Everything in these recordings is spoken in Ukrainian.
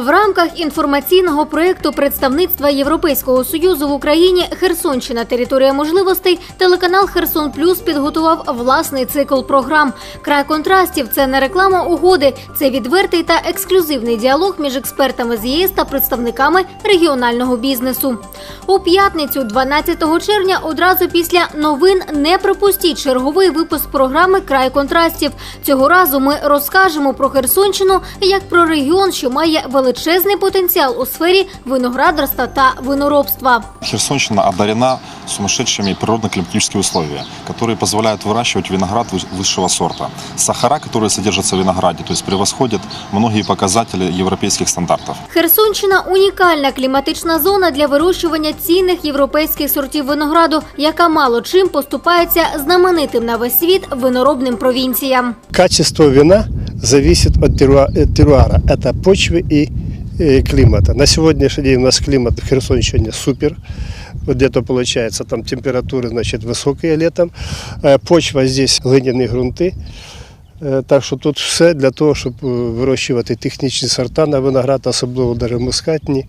В рамках інформаційного проєкту представництва Європейського союзу в Україні Херсонщина територія можливостей телеканал Херсон Плюс підготував власний цикл програм. Край контрастів це не реклама угоди, це відвертий та ексклюзивний діалог між експертами з ЄС та представниками регіонального бізнесу. У п'ятницю, 12 червня, одразу після новин не пропустіть черговий випуск програми Край контрастів. Цього разу ми розкажемо про Херсонщину як про регіон, що має величезний потенціал у сфері виноградарства та виноробства. Херсонщина одарена сумасшедшими природно-климатическими условия, которые позволяют выращивать виноград вы- высшего сорта. Сахара, которые содержатся в винограде, то есть превосходят многие показатели европейских стандартов. Херсонщина унікальна кліматична зона для вирощування цінних європейських сортів винограду, яка мало чим поступається знаменитим на весь світ виноробним провінціям. Качество вина зависит от теруа- от теруара. Это почвы и э, климата. На сегодняшний день у нас климат в Херсонщине супер. Вот где-то получается там температуры значит, высокие летом. Э, Почва здесь глиняні грунти. Е, Так що тут все для того, щоб е, вирощувати технічні сорта на виноград, особливо даже мускатні,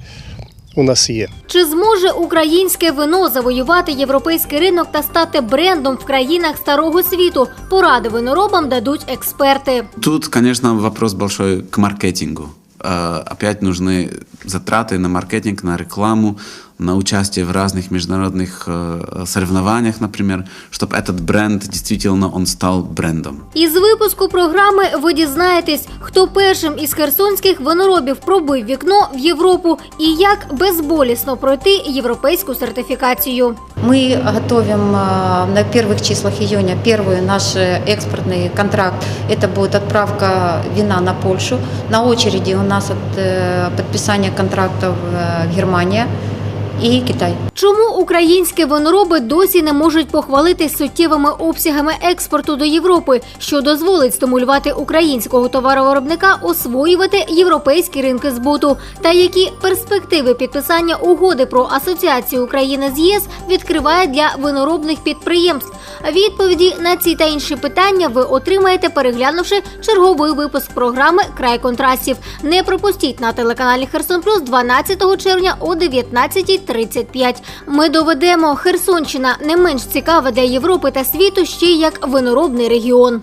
у нас є. Чи зможе українське вино завоювати європейський ринок та стати брендом в країнах старого світу? Поради виноробам дадуть експерти. Тут, конечно, вопрос большой к маркетингу. Э, Опять нужны затраты на маркетинг, на рекламу, на участие в разных международных э, соревнованиях, например, чтобы этот бренд действительно он стал брендом. Із випуску програми ви дізнаєтесь, хто першим із херсонських виноробів пробив вікно в Європу і як безболісно пройти європейську сертифікацію. Мы готовим а, на первых числах июня первый наш э, экспортный контракт. Это будет отправка вина на Польшу. На очереди у нас от э, подписания контрактов э, И Китай. Чому українські винороби досі не можуть похвалитись суттєвими обсягами експорту до Європи, що дозволить стимулювати українського товаровиробника освоювати європейські ринки збуту? Та які перспективи підписання угоди про асоціацію України з ЄС відкриває для виноробних підприємств? Відповіді на ці та інші питання ви отримаєте, переглянувши черговий випуск програми Край контрастів. Не пропустіть на телеканалі Херсон Плюс 12 червня о 19.35. Ми доведемо Херсонщина не менш цікава для Європи та світу ще як виноробний регіон.